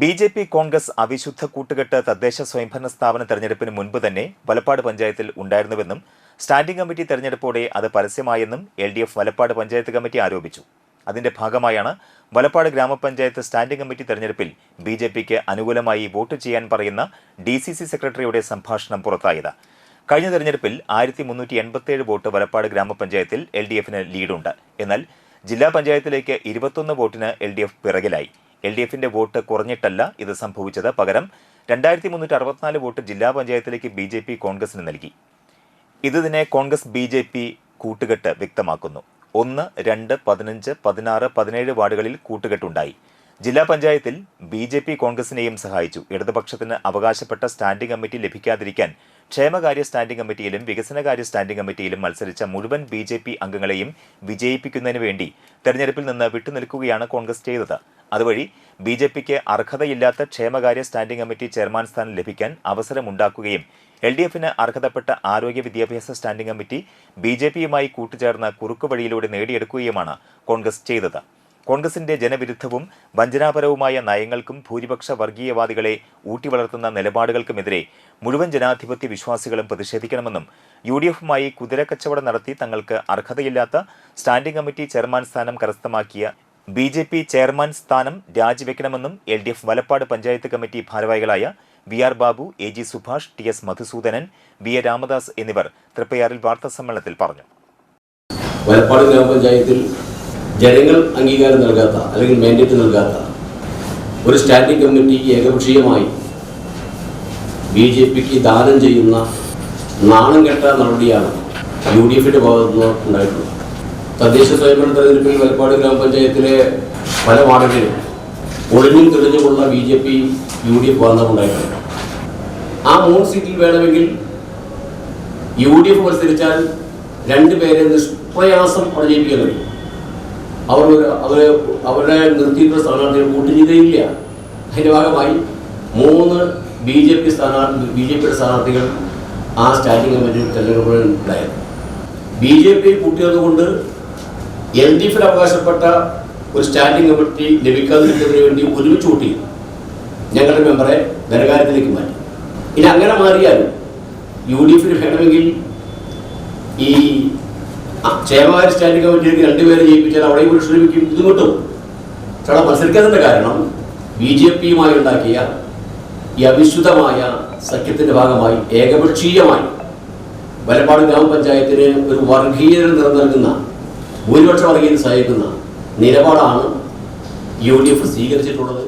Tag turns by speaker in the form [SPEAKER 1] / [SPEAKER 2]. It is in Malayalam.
[SPEAKER 1] ബി ജെ പി കോൺഗ്രസ് അവിശുദ്ധ കൂട്ടുകെട്ട് തദ്ദേശ സ്വയംഭരണ സ്ഥാപന തെരഞ്ഞെടുപ്പിന് മുൻപ് തന്നെ വലപ്പാട് പഞ്ചായത്തിൽ ഉണ്ടായിരുന്നുവെന്നും സ്റ്റാൻഡിംഗ് കമ്മിറ്റി തെരഞ്ഞെടുപ്പോടെ അത് പരസ്യമായെന്നും L D F Valappad panchayat committee ആരോപിച്ചു. അതിന്റെ ഭാഗമായാണ് വലപ്പാട് ഗ്രാമപഞ്ചായത്ത് സ്റ്റാൻഡിംഗ് കമ്മിറ്റി തെരഞ്ഞെടുപ്പിൽ ബി ജെ പിക്ക് അനുകൂലമായി വോട്ട് ചെയ്യാൻ പറയുന്ന ഡി സി സി സെക്രട്ടറിയുടെ സംഭാഷണം പുറത്തായത്. കഴിഞ്ഞ തെരഞ്ഞെടുപ്പിൽ ആയിരത്തി മുന്നൂറ്റി എൺപത്തിയേഴ് വോട്ട് വലപ്പാട് ഗ്രാമപഞ്ചായത്തിൽ എൽ ഡി എഫിന് ലീഡുണ്ട്. എന്നാൽ ജില്ലാ പഞ്ചായത്തിലേക്ക് ഇരുപത്തൊന്ന് വോട്ടിന് എൽ ഡി എഫ് പിറകിലായി. എൽ ഡി എഫിന്റെ വോട്ട് കുറഞ്ഞിട്ടല്ല ഇത് സംഭവിച്ചത്. പകരം രണ്ടായിരത്തി മുന്നൂറ്റി അറുപത്തിനാല് വോട്ട് ജില്ലാ പഞ്ചായത്തിലേക്ക് ബി ജെ പി കോൺഗ്രസിന് നൽകി. ഇതിനെ കോൺഗ്രസ് ബി ജെ പി കൂട്ടുകെട്ട് വ്യക്തമാക്കുന്നു. ഒന്ന് രണ്ട് പതിനഞ്ച് പതിനാറ് പതിനേഴ് വാർഡുകളിൽ കൂട്ടുകെട്ടുണ്ടായി. ജില്ലാ പഞ്ചായത്തിൽ ബി ജെ പി കോൺഗ്രസിനെയും സഹായിച്ചു. ഇടതുപക്ഷത്തിന് അവകാശപ്പെട്ട സ്റ്റാൻഡിംഗ് കമ്മിറ്റി ലഭിക്കാതിരിക്കാൻ ക്ഷേമകാര്യ സ്റ്റാൻഡിംഗ് കമ്മിറ്റിയിലും വികസനകാര്യ സ്റ്റാൻഡിംഗ് കമ്മിറ്റിയിലും മത്സരിച്ച മുഴുവൻ ബി ജെ പി അംഗങ്ങളെയും വിജയിപ്പിക്കുന്നതിന് വേണ്ടി തെരഞ്ഞെടുപ്പിൽ നിന്ന് വിട്ടുനിൽക്കുകയാണ് കോൺഗ്രസ് ചെയ്തത്. അതുവഴി ബി ജെ പിക്ക് അർഹതയില്ലാത്ത ക്ഷേമകാര്യ സ്റ്റാൻഡിംഗ് കമ്മിറ്റി ചെയർമാൻ സ്ഥാനം ലഭിക്കാൻ അവസരമുണ്ടാക്കുകയും എൽ ഡി എഫിന് അർഹതപ്പെട്ട ആരോഗ്യ വിദ്യാഭ്യാസ സ്റ്റാൻഡിംഗ് കമ്മിറ്റി ബി ജെ പിയുമായി കൂട്ടുചേർന്ന് കുറുക്കുവഴിയിലൂടെ നേടിയെടുക്കുകയുമാണ് കോൺഗ്രസ് ചെയ്തത്. കോൺഗ്രസിന്റെ ജനവിരുദ്ധവും വഞ്ചനാപരവുമായ നയങ്ങൾക്കും ഭൂരിപക്ഷ വർഗീയവാദികളെ ഊട്ടിവളർത്തുന്ന നിലപാടുകൾക്കുമെതിരെ മുഴുവൻ ജനാധിപത്യ വിശ്വാസികളും പ്രതിഷേധിക്കണമെന്നും യു ഡി എഫുമായി കുതിരക്കച്ചവടം നടത്തി തങ്ങൾക്ക് അർഹതയില്ലാത്ത സ്റ്റാൻഡിംഗ് കമ്മിറ്റി ചെയർമാൻ സ്ഥാനം കരസ്ഥമാക്കിയ ബി ജെ പി ചെയർമാൻ സ്ഥാനം രാജിവെക്കണമെന്നും L D F Valappad panchayat committee ഭാരവാഹികളായ V R Babu A G Subhash T S Madhusudanan V A Ramadas എന്നിവർ തൃപ്പയാറിൽ വാർത്താസമ്മേളനത്തിൽ പറഞ്ഞു.
[SPEAKER 2] വലപ്പാട് ഗ്രാമപഞ്ചായത്തിൽ ജനങ്ങൾ അംഗീകാരം നൽകാത്ത അല്ലെങ്കിൽ മാൻഡേറ്റ് നൽകാത്ത ഒരു സ്റ്റാൻഡിംഗ് കമ്മിറ്റി ഏകപക്ഷീയമായി ബി ജെ പിക്ക് ദാനം ചെയ്യുന്ന നാണം കെട്ട നടപടിയാണ് യു ഡി എഫിന്റെ ഭാഗത്തുനിന്ന് ഉണ്ടായിട്ടുള്ളത്. തദ്ദേശ സ്വയംഭരണ തെരഞ്ഞെടുപ്പിൽ വലപ്പാട് ഗ്രാമപഞ്ചായത്തിലെ പല വാർഡുകളിലും ഒളിഞ്ഞും തെളിഞ്ഞുമുള്ള B J P U D F ബന്ധമുണ്ടായിട്ടുണ്ട് ആ മൂന്ന് സീറ്റിൽ വേണമെങ്കിൽ യു ഡി എഫ് മത്സരിച്ചാൽ രണ്ടുപേരെ നിഷ്പ്രയാസം പണിയിപ്പിക്കാൻ കഴിയും. അവർ അവരെ അവരുടെ നിർത്തിയിട്ടുള്ള സ്ഥാനാർത്ഥികൾ വോട്ട് ചെയ്തേയില്ല. അതിന്റെ ഭാഗമായി മൂന്ന് ബി ജെ പി സ്ഥാനാർത്ഥി ബി ജെ പിയുടെ സ്ഥാനാർത്ഥികൾ ആ സ്റ്റാൻഡിംഗ് കമ്മിറ്റിയിൽ തെരഞ്ഞെടുപ്പിൽ ഉണ്ടായത്. ബി ജെ പി കൂട്ടിയതുകൊണ്ട് എൽ ഡി എഫിൽ അവകാശപ്പെട്ട ഒരു സ്റ്റാൻഡിംഗ് കമ്മിറ്റി ലഭിക്കാതിരിക്കുന്നതിന് വേണ്ടി ഒരുമിച്ച് കൂട്ടി ഞങ്ങളുടെ മെമ്പറെ ധനകാര്യത്തിലേക്ക് മാറ്റി. ഇനി അങ്ങനെ മാറിയാൽ യു ഡി എഫിന് വേണമെങ്കിൽ ഈ ക്ഷേമകാര്യ സ്റ്റാൻഡിംഗ് കമ്മിറ്റിയിലേക്ക് രണ്ടുപേരെ ജയിപ്പിച്ചാൽ അവിടെയും ഒരു ശ്രമിക്കും ഇത് കിട്ടും. പക്ഷേ അവിടെ മത്സരിക്കാത്തതിന്റെ കാരണം ബി ജെ പിയുമായി ഉണ്ടാക്കിയ ഈ അവിശുദ്ധമായ സഖ്യത്തിന്റെ ഭാഗമായി ഏകപക്ഷീയമായി വലപ്പാട് ഗ്രാമപഞ്ചായത്തിന് ഒരു വർഗീയത നിലനിൽക്കുന്ന ഭൂരിപക്ഷ വർഗീയത സഹായിക്കുന്ന നിലപാടാണ് യു ഡി എഫ് സ്വീകരിച്ചിട്ടുള്ളത്.